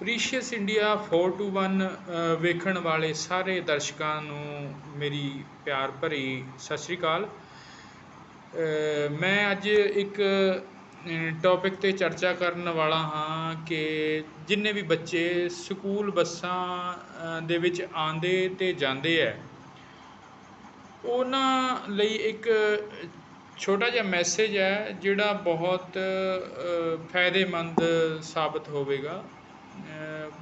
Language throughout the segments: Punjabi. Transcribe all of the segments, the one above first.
ਪ੍ਰੀਸ਼ੀਅਸ ਇੰਡੀਆ 421 ਅ, ਵੇਖਣ ਵਾਲੇ ਸਾਰੇ ਦਰਸ਼ਕਾਂ ਨੂੰ ਮੇਰੀ ਪਿਆਰ ਭਰੀ ਸਤਿ ਸ਼੍ਰੀ ਅਕਾਲ। ਮੈਂ ਅੱਜ ਇੱਕ ਟੌਪਿਕ ਤੇ ਚਰਚਾ ਕਰਨ ਵਾਲਾ ਹਾਂ ਕਿ ਜਿੰਨੇ ਵੀ ਬੱਚੇ ਸਕੂਲ ਬੱਸਾਂ ਦੇ ਵਿੱਚ ਆਉਂਦੇ ਤੇ ਜਾਂਦੇ ਹੈ ਉਹਨਾਂ ਲਈ ਇੱਕ ਛੋਟਾ ਜਿਹਾ ਮੈਸੇਜ ਹੈ ਜਿਹੜਾ ਬਹੁਤ ਫਾਇਦੇਮੰਦ ਸਾਬਤ ਹੋਵੇਗਾ।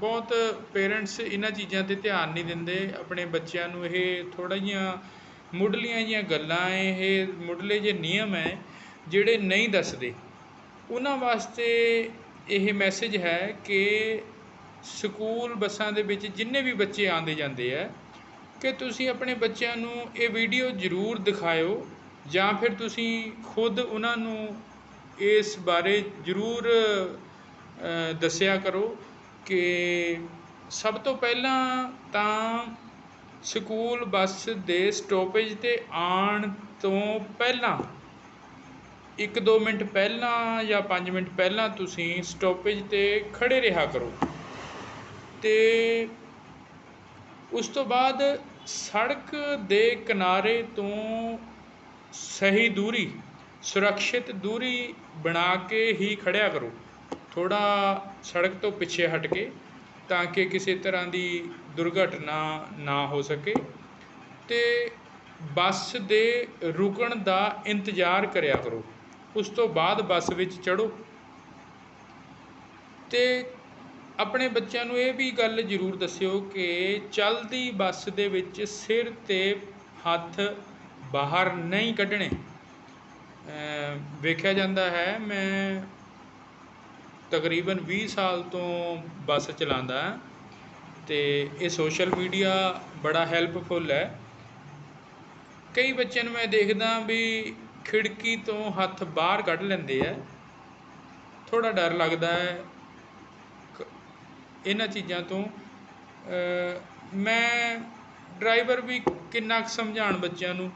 ਬਹੁਤ ਪੇਰੈਂਟਸ ਇਹਨਾਂ ਚੀਜ਼ਾਂ ਤੇ ਧਿਆਨ ਨਹੀਂ ਦਿੰਦੇ, ਆਪਣੇ ਬੱਚਿਆਂ ਨੂੰ ਇਹ ਥੋੜ੍ਹਾ ਜਿਹੀਆਂ ਮੁੱਢਲੀਆਂ ਜਿਹੀਆਂ ਗੱਲਾਂ ਹੈ ਇਹ ਮੁੱਢਲੇ ਜਿਹੇ ਨਿਯਮ ਹੈ ਜਿਹੜੇ ਨਹੀਂ ਦੱਸਦੇ। ਉਹਨਾਂ ਵਾਸਤੇ ਇਹ ਮੈਸੇਜ ਹੈ ਕਿ ਸਕੂਲ ਬੱਸਾਂ ਦੇ ਵਿੱਚ ਜਿੰਨੇ ਵੀ ਬੱਚੇ ਆਉਂਦੇ ਜਾਂਦੇ ਹੈ ਕਿ ਤੁਸੀਂ ਆਪਣੇ ਬੱਚਿਆਂ ਨੂੰ ਇਹ ਵੀਡੀਓ ਜ਼ਰੂਰ ਦਿਖਾਇਓ, ਜਾਂ ਫਿਰ ਤੁਸੀਂ ਖੁਦ ਉਹਨਾਂ ਨੂੰ ਇਸ ਬਾਰੇ ਜ਼ਰੂਰ ਦੱਸਿਆ ਕਰੋ ਕਿ ਸਭ ਤੋਂ ਪਹਿਲਾਂ ਤਾਂ ਸਕੂਲ ਬੱਸ ਦੇ ਸਟੋਪੇਜ ਤੇ ਆਉਣ ਤੋਂ ਪਹਿਲਾਂ, ਇੱਕ ਦੋ ਮਿੰਟ ਪਹਿਲਾਂ ਜਾਂ ਪੰਜ ਮਿੰਟ ਪਹਿਲਾਂ ਤੁਸੀਂ ਸਟੋਪੇਜ ਤੇ ਖੜ੍ਹੇ ਰਿਹਾ ਕਰੋ। ਅਤੇ ਉਸ ਤੋਂ ਬਾਅਦ ਸੜਕ ਦੇ ਕਿਨਾਰੇ ਤੋਂ ਸਹੀ ਦੂਰੀ, ਸੁਰੱਖਿਅਤ ਦੂਰੀ ਬਣਾ ਕੇ ਹੀ ਖੜ੍ਹਿਆ ਕਰੋ। ਥੋੜ੍ਹਾ ਸੜਕ ਤੋਂ ਪਿੱਛੇ ਹਟ ਕੇ ਤਾਂ ਕਿ ਕਿਸੇ ਤਰ੍ਹਾਂ ਦੀ ਦੁਰਘਟਨਾ ਨਾ ਹੋ ਸਕੇ ਅਤੇ ਬੱਸ ਦੇ ਰੁਕਣ ਦਾ ਇੰਤਜ਼ਾਰ ਕਰਿਆ ਕਰੋ। ਉਸ ਤੋਂ ਬਾਅਦ ਬੱਸ ਵਿੱਚ ਚੜ੍ਹੋ। ਅਤੇ ਆਪਣੇ ਬੱਚਿਆਂ ਨੂੰ ਇਹ ਵੀ ਗੱਲ ਜ਼ਰੂਰ ਦੱਸਿਓ ਕਿ ਚੱਲਦੀ ਬੱਸ ਦੇ ਵਿੱਚ ਸਿਰ ਤੇ ਹੱਥ ਬਾਹਰ ਨਹੀਂ ਕੱਢਣੇ। ਵੇਖਿਆ ਜਾਂਦਾ ਹੈ, ਮੈਂ ਤਕਰੀਬਨ ਵੀਹ ਸਾਲ ਤੋਂ ਬੱਸ ਚਲਾਉਂਦਾ ਹਾਂ ਤੇ ਇਹ ਸੋਸ਼ਲ ਮੀਡੀਆ ਬੜਾ ਹੈਲਪਫੁਲ ਹੈ। ਕਈ ਬੱਚਿਆਂ ਨੂੰ ਮੈਂ ਦੇਖਦਾ ਵੀ ਖਿੜਕੀ ਤੋਂ ਹੱਥ ਬਾਹਰ ਕੱਢ ਲੈਂਦੇ ਆ। ਥੋੜਾ ਡਰ ਲੱਗਦਾ ਹੈ। ਕ- ਇਹਨਾਂ ਚੀਜ਼ਾਂ ਤੋਂ। ਮੈਂ ਡਰਾਈਵਰ ਵੀ ਕਿੰਨਾ ਕੁ ਸਮਝਾਉਣ ਬੱਚਿਆਂ ਨੂੰ,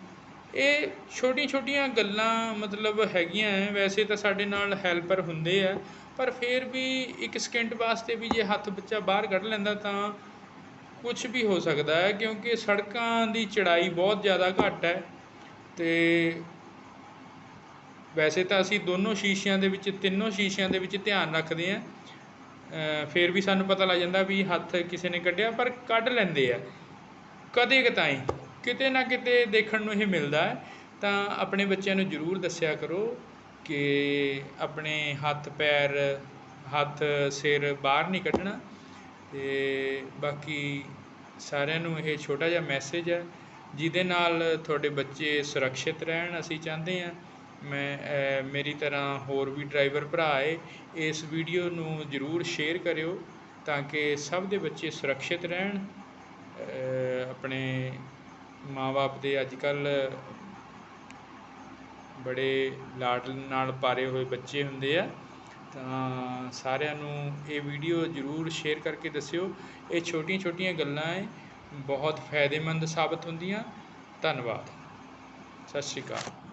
ਇਹ ਛੋਟੀਆਂ ਛੋਟੀਆਂ ਗੱਲਾਂ ਮਤਲਬ ਹੈਗੀਆਂ ਹੈ। ਵੈਸੇ ਤਾਂ ਸਾਡੇ ਨਾਲ ਹੈਲਪਰ ਹੁੰਦੇ ਆ। ਪਰ ਫਿਰ ਵੀ ਇੱਕ ਸਕਿੰਟ ਵਾਸਤੇ ਵੀ ਜੇ ਹੱਥ ਬੱਚਾ ਬਾਹਰ ਕੱਢ ਲੈਂਦਾ ਤਾਂ ਕੁਝ ਵੀ ਹੋ ਸਕਦਾ ਹੈ, ਕਿਉਂਕਿ ਸੜਕਾਂ ਦੀ ਚੜਾਈ ਬਹੁਤ ਜ਼ਿਆਦਾ ਘੱਟ ਹੈ ਤੇ ਵੈਸੇ ਤਾਂ ਅਸੀਂ ਦੋਨੋਂ ਸ਼ੀਸ਼ਿਆਂ ਦੇ ਵਿੱਚ, ਤਿੰਨੋਂ ਸ਼ੀਸ਼ਿਆਂ ਦੇ ਵਿੱਚ ਧਿਆਨ ਰੱਖਦੇ ਹਾਂ। ਫਿਰ ਵੀ ਸਾਨੂੰ ਪਤਾ ਲੱਗ ਜਾਂਦਾ ਵੀ ਹੱਥ ਕਿਸੇ ਨੇ ਕੱਢਿਆ, ਪਰ ਕੱਢ ਲੈਂਦੇ ਆ। ਕਦੇ ਕਤਾਈ ਕਿਤੇ ਨਾ ਕਿਤੇ ਦੇਖਣ ਨੂੰ ਇਹ ਮਿਲਦਾ ਹੈ। ਤਾਂ ਆਪਣੇ ਬੱਚਿਆਂ ਨੂੰ ਜ਼ਰੂਰ ਦੱਸਿਆ ਕਰੋ। ਕਿ ਆਪਣੇ ਹੱਥ ਪੈਰ, ਹੱਥ, ਸਿਰ ਬਾਹਰ ਨਹੀਂ ਕੱਢਣਾ। ਅਤੇ ਬਾਕੀ ਸਾਰਿਆਂ ਨੂੰ ਇਹ ਛੋਟਾ ਜਿਹਾ ਮੈਸੇਜ ਹੈ, ਜਿਹਦੇ ਨਾਲ ਤੁਹਾਡੇ ਬੱਚੇ ਸੁਰੱਖਿਅਤ ਰਹਿਣ, ਅਸੀਂ ਚਾਹੁੰਦੇ ਹਾਂ। ਮੈਂ ਮੇਰੀ ਤਰ੍ਹਾਂ ਹੋਰ ਵੀ ਡਰਾਈਵਰ ਭਰਾ ਹੈ, ਇਸ ਵੀਡੀਓ ਨੂੰ ਜ਼ਰੂਰ ਸ਼ੇਅਰ ਕਰਿਓ ਤਾਂ ਕਿ ਸਭ ਦੇ ਬੱਚੇ ਸੁਰੱਖਿਅਤ ਰਹਿਣ। ਆਪਣੇ ਮਾਂ-ਬਾਪ ਦੇ ਅੱਜ ਕੱਲ੍ਹ ਬੜੇ ਲਾਡ ਨਾਲ ਪਾਰੇ ਹੋਏ ਬੱਚੇ ਹੁੰਦੇ ਆ, ਤਾਂ ਸਾਰਿਆਂ ਨੂੰ ਇਹ ਵੀਡੀਓ ਜ਼ਰੂਰ ਸ਼ੇਅਰ ਕਰਕੇ ਦੱਸਿਓ। ਇਹ ਛੋਟੀਆਂ ਛੋਟੀਆਂ ਗੱਲਾਂ ਹੈ ਬਹੁਤ ਫਾਇਦੇਮੰਦ ਸਾਬਤ ਹੁੰਦੀਆਂ। ਧੰਨਵਾਦ। ਸਤਿ ਸ਼੍ਰੀ ਅਕਾਲ।